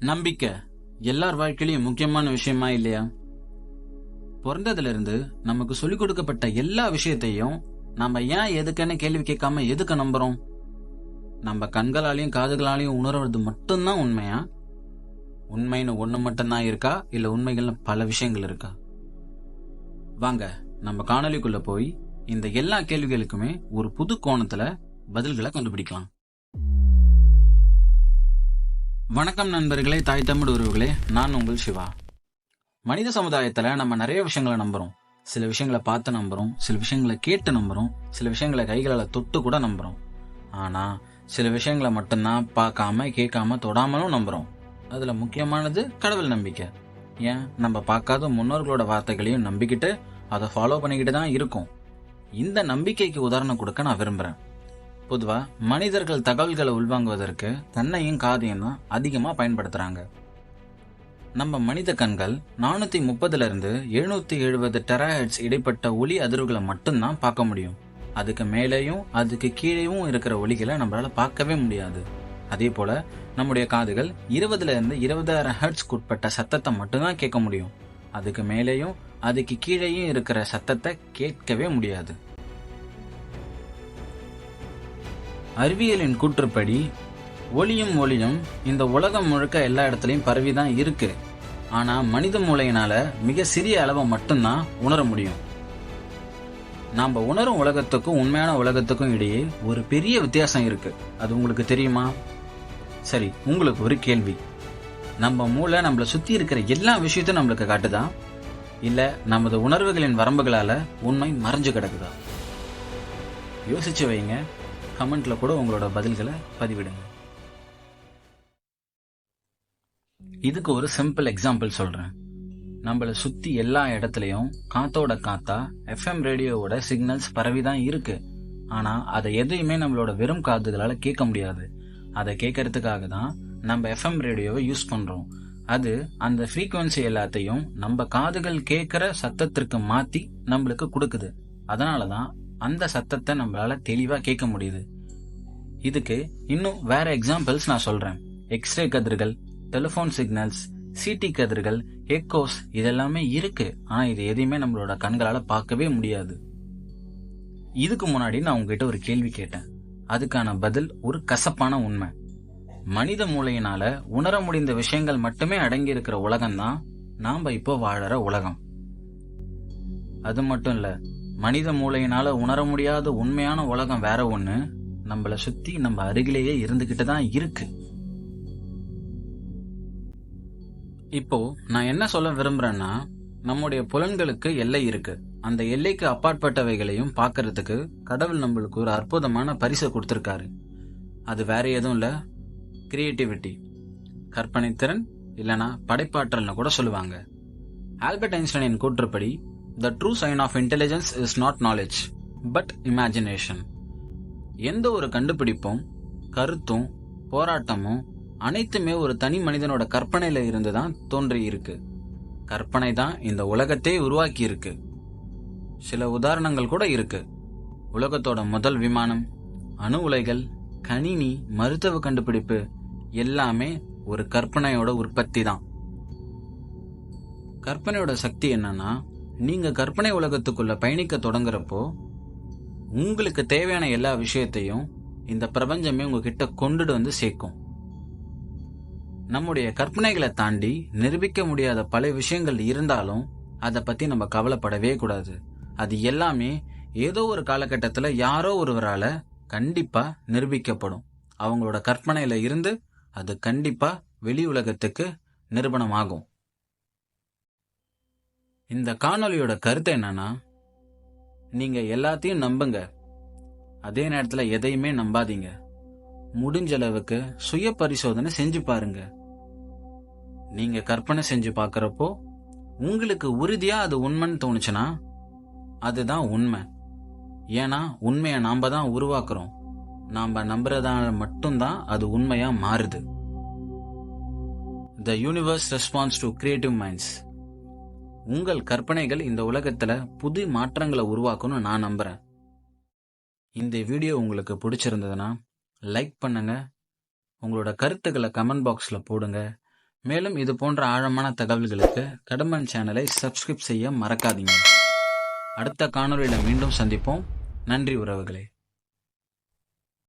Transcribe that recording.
நம்பிக்கை எல்லார் வாழ்க்கையிலையும் முக்கியமான விஷயமா இல்லையா? பிறந்ததுல இருந்து நமக்கு சொல்லிக் கொடுக்கப்பட்ட எல்லா விஷயத்தையும் நம்ம ஏன் எதுக்குன்னு கேள்வி கேட்காம எதுக்கு நம்புறோம்? நம்ம கண்களாலையும் காதுகளாலையும் உணர்வது மட்டும்தான் உண்மையா? உண்மைன்னு ஒண்ணு மட்டும்தான் இருக்கா? இல்ல உண்மைகள்னு பல விஷயங்கள் இருக்கா? வாங்க நம்ம காணொலிக்குள்ளே போய் இந்த எல்லா கேள்விகளுக்குமே ஒரு புது கோணத்துல பதில்களை கண்டுபிடிக்கலாம். வணக்கம் நண்பர்களே தாய் தமிழ் உறவுகளே. நான் உங்கள் சிவா. மனித சமுதாயத்தில் நம்ம நிறைய விஷயங்களை நம்புகிறோம் சில விஷயங்களை பார்த்து நம்புகிறோம் சில விஷயங்களை கேட்டு நம்புகிறோம் சில விஷயங்களை கைகளால் தொட்டு கூட நம்புகிறோம் ஆனால் சில விஷயங்களை மட்டும்தான் பார்க்காம கேட்காம தொடாமலும் நம்புகிறோம் அதில் முக்கியமானது கடவுள் நம்பிக்கை. ஏன்? நம்ம பார்க்காத முன்னோர்களோட வார்த்தைகளையும் நம்பிக்கிட்டு அதை ஃபாலோ பண்ணிக்கிட்டு தான் இருக்கோம். இந்த நம்பிக்கைக்கு உதாரணம் கொடுக்க நான் விரும்புகிறேன் பொதுவா மனிதர்கள் தகவல்களை உள்வாங்குவதற்கு தன்னையும் காதையும் தான் அதிகமாக பயன்படுத்துறாங்க. நம்ம மனித கண்கள் நானூத்தி முப்பதுல இருந்து எழுநூத்தி எழுபது டெராஹெட்ஸ் இடைப்பட்ட ஒளி அதிர்வுகளை மட்டும்தான் பார்க்க முடியும். அதுக்கு மேலேயும் அதுக்கு கீழேயும் இருக்கிற ஒளிகளை நம்மளால பார்க்கவே முடியாது. அதே போல நம்முடைய காதுகள் இருபதுல இருந்து இருபதாயிரம் ஹெர்ட்ஸ்க்கு உட்பட்ட சத்தத்தை மட்டும்தான் கேட்க முடியும். அதுக்கு மேலேயும் அதுக்கு கீழேயும் இருக்கிற சத்தத்தை கேட்கவே முடியாது. அறிவியலின் கூற்றுப்படி ஒளியும் ஒளியும் இந்த உலகம் முழுக்க எல்லா இடத்துலையும் பரவிதான் இருக்கு. ஆனால் மனித மூளையினால மிக சிறிய அளவை மட்டும்தான் உணர முடியும். நாம் உணரும் உலகத்துக்கும் உண்மையான உலகத்துக்கும் இடையே ஒரு பெரிய வித்தியாசம் இருக்கு. அது உங்களுக்கு தெரியுமா? சரி உங்களுக்கு ஒரு கேள்வி. நம்ம மூளை நம்மளை சுற்றி இருக்கிற எல்லா விஷயத்தையும் நம்மளுக்கு காட்டுதா? இல்லை நமது உணர்வுகளின் வரம்புகளால் உண்மை மறைஞ்சு கிடக்குதா? யோசிச்சு வைங்க. கமெண்ட்டில் கூட உங்களோட பதில்களை பதிவிடுங்க. இதுக்கு ஒரு சிம்பிள் எக்ஸாம்பிள் சொல்கிறேன் நம்மள சுற்றி எல்லா இடத்துலையும் காத்தோட காத்தா எஃப்எம் ரேடியோவோட சிக்னல்ஸ் பரவி தான் இருக்கு. ஆனால் அதை எதையுமே நம்மளோட வெறும் காதுகளால் கேட்க முடியாது. அதை கேட்கறதுக்காக தான் நம்ம எஃப்எம் ரேடியோவை யூஸ் பண்ணுறோம் அது அந்த ஃப்ரீக்குவென்சி எல்லாத்தையும் நம்ம காதுகள் கேட்குற சத்தத்திற்கு மாற்றி நம்மளுக்கு கொடுக்குது. அதனாலதான் அந்த சத்தத்தை நம்மளால தெளிவாக கேட்க முடியுது. இதுக்கு இன்னும் வேற எக்ஸாம்பிள்ஸ் நான் சொல்றேன். எக்ஸ்ரே கதிர்கள் டெலிஃபோன் சிக்னல்ஸ் சிடி கதிர்கள் எக்கோஸ் இதெல்லாமே இருக்கு. ஆனா இது எதையுமே நம்மளோட கண்களால பார்க்கவே முடியாது. இதுக்கு முன்னாடி நான் உங்ககிட்ட ஒரு கேள்வி கேட்டேன். அதுக்கான பதில் ஒரு கசப்பான உண்மை. மனித மூளையினால உணர முடிந்த விஷயங்கள் மட்டுமே அடங்கி இருக்கிற உலகம் தான் நாம இப்போ வாழற உலகம். அது மட்டும் இல்லை மனித மூளையினால உணர முடியாத உண்மையான உலகம் வேற ஒண்ணு. நம்மள சுத்தி நம்ம அருகிலேயே இருந்துகிட்டு தான் இருக்கு. இப்போ நான் என்ன சொல்ல விரும்புறேன்னா நம்முடைய புலன்களுக்கு எல்லை இருக்கு. அந்த எல்லைக்கு அப்பாற்பட்டவைகளையும் பார்க்கறதுக்கு கடவுள் நம்மளுக்கு ஒரு அற்புதமான பரிசை கொடுத்துருக்காரு. அது வேற எதுவும் இல்லை. கிரியேட்டிவிட்டி கற்பனை திறன் இல்லைனா படைப்பாற்றல்னு கூட சொல்லுவாங்க. ஆல்பர்ட் ஐன்ஸ்டைனின் கூற்றுப்படி the true sign of intelligence is not knowledge but imagination எந்த ஒரு கண்டுபிடிப்பும் கருத்தும் போராட்டமும் அனைத்துமே ஒரு தனி மனிதனோட கற்பனையில இருந்து தான் தோன்றியிருக்கு. கற்பனை தான் இந்த உலகத்தை உருவாக்கி இருக்கு சில உதாரணங்கள் கூட இருக்கு. உலகத்தோட முதல் விமானம் அணு உலைகள் கணினி மருத்துவ கண்டுபிடிப்பு எல்லாமே ஒரு கற்பனையோட உற்பத்தி தான் கற்பனையோட சக்தி என்னன்னா நீங்க கற்பனை உலகத்துக்குள்ள பயணிக்க தொடங்குறப்போ உங்களுக்கு தேவையான எல்லா விஷயத்தையும் இந்த பிரபஞ்சமே உங்ககிட்ட கொண்டுட்டு வந்து சேர்க்கும். நம்முடைய கற்பனைகளை தாண்டி நிரூபிக்க முடியாத பல விஷயங்கள் இருந்தாலும் அதை பத்தி நம்ம கவலைப்படவே கூடாது. அது எல்லாமே ஏதோ ஒரு காலகட்டத்தில் யாரோ ஒருவரால் கண்டிப்பாக நிரூபிக்கப்படும். அவங்களோட கற்பனையில் இருந்து அது கண்டிப்பாக வெளி உலகத்துக்கு நிரூபணமாகும். இந்த காணொளியோட கருத்து என்னன்னா நீங்க எல்லாத்தையும் நம்புங்க. அதே நேரத்தில் எதையுமே நம்பாதீங்க. முடிஞ்ச அளவுக்கு சுய பரிசோதனை செஞ்சு பாருங்க. நீங்க கற்பனை செஞ்சு பார்க்குறப்போ உங்களுக்கு உறுதியா அது உண்மைன்னு தோணுச்சுன்னா அதுதான் உண்மை. ஏன்னா உண்மையை நாம் தான் உருவாக்குறோம். நாம் நம்புறதால மட்டும்தான் அது உண்மையாக மாறுது. The universe responds to creative minds உங்கள் கற்பனைகள் இந்த உலகத்துல புது மாற்றங்களை உருவாக்கணும்னு நான் நம்புறேன். இந்த வீடியோ உங்களுக்கு பிடிச்சிருந்ததுன்னா லைக் பண்ணுங்க. உங்களோட கருத்துக்களை கமெண்ட் பாக்ஸில் போடுங்க. மேலும் இது போன்ற ஆழமான தகவல்களுக்கு கடம்பன் சேனலை சப்ஸ்கிரைப் செய்ய மறக்காதீங்க. அடுத்த காணொளியில் மீண்டும் சந்திப்போம். நன்றி உறவுகளே.